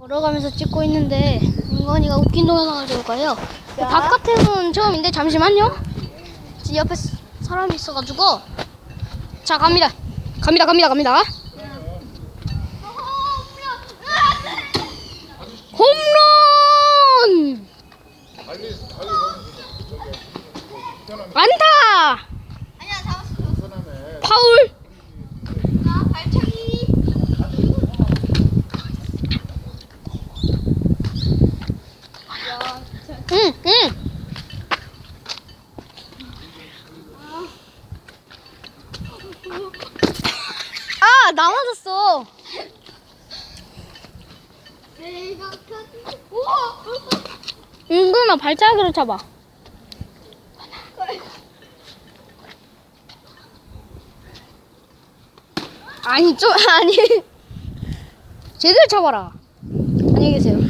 걸어가면서 찍고 있는데 인건이가 웃긴 동영상을 찍을까요? 바깥에는 처음인데 잠시만요. 옆에 스- 사람이 있어가지고 자 갑니다. 갑니다. 갑니다. 갑니다. 홈런! 안타! 응, 응. 아, 우와. 은근아 발차기로 잡아. 아니 좀 아니 제대로 잡아라. 안녕히 계세요.